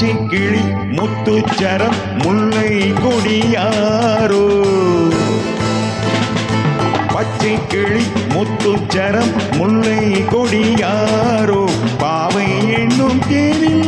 காஞ்சி கிளி முத்துச்சரம் முல்லை கொடியாரோ பச்சை கிளி முத்துச்சரம் முல்லை கொடியாரோ பாவை என்னும் தேரில்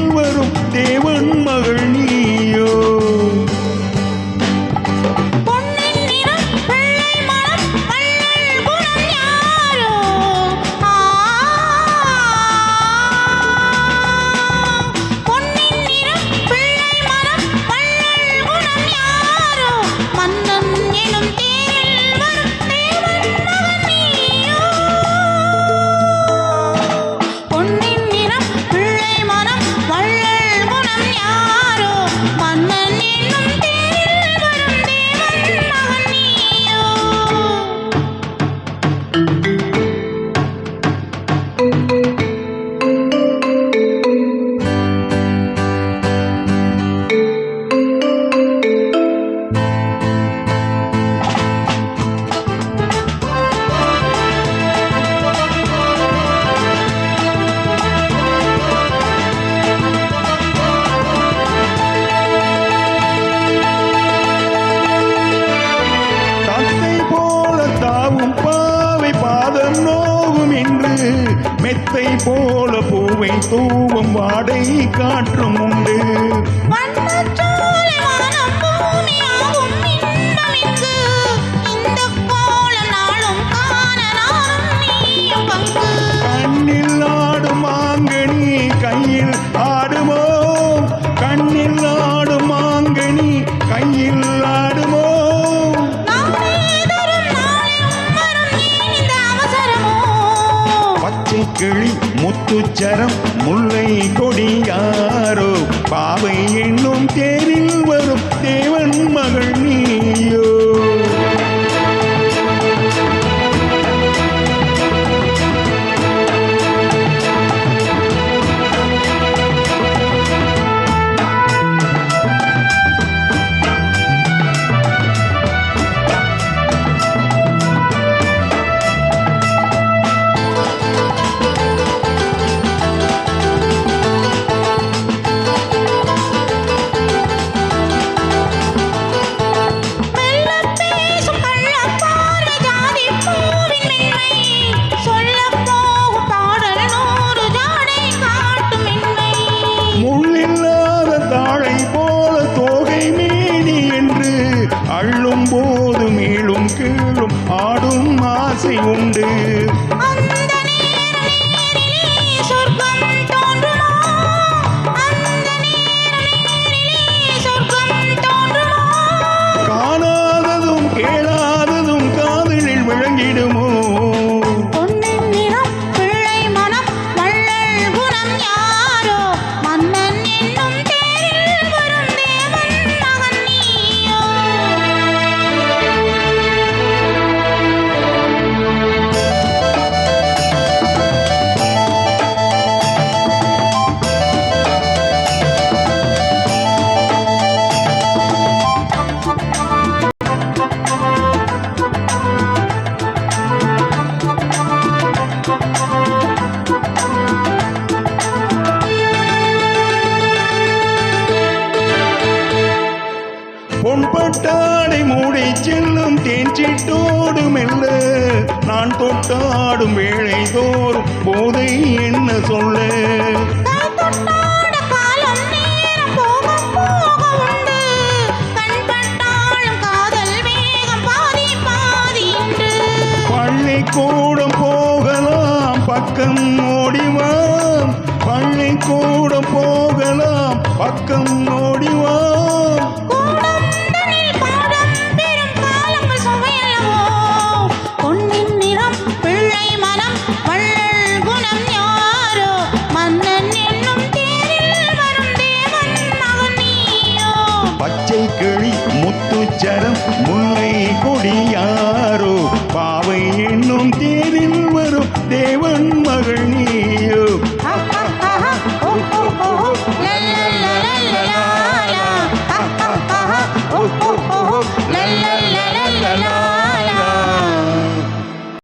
போல பூவை தூவும் வாடை காற்றும் உண்டு. சரம் முல்லை கொடியாரோ பாவை என்னும் தேரில் வரும் தேவன் மகள் நீ. பொன்பட்டாடை மூடி செல்லும் தேஞ்சிட்டோடு மெல்ல. நான் தொட்டாடும் வேளை தோறும் போதை என்ன சொல்ல? பள்ளிக்கூடம் போகலாம் பக்கம் ஓடிவாம் பள்ளிக்கூடம் போகலாம் பக்கம் ஓடிவாம் முல்லை கொடிய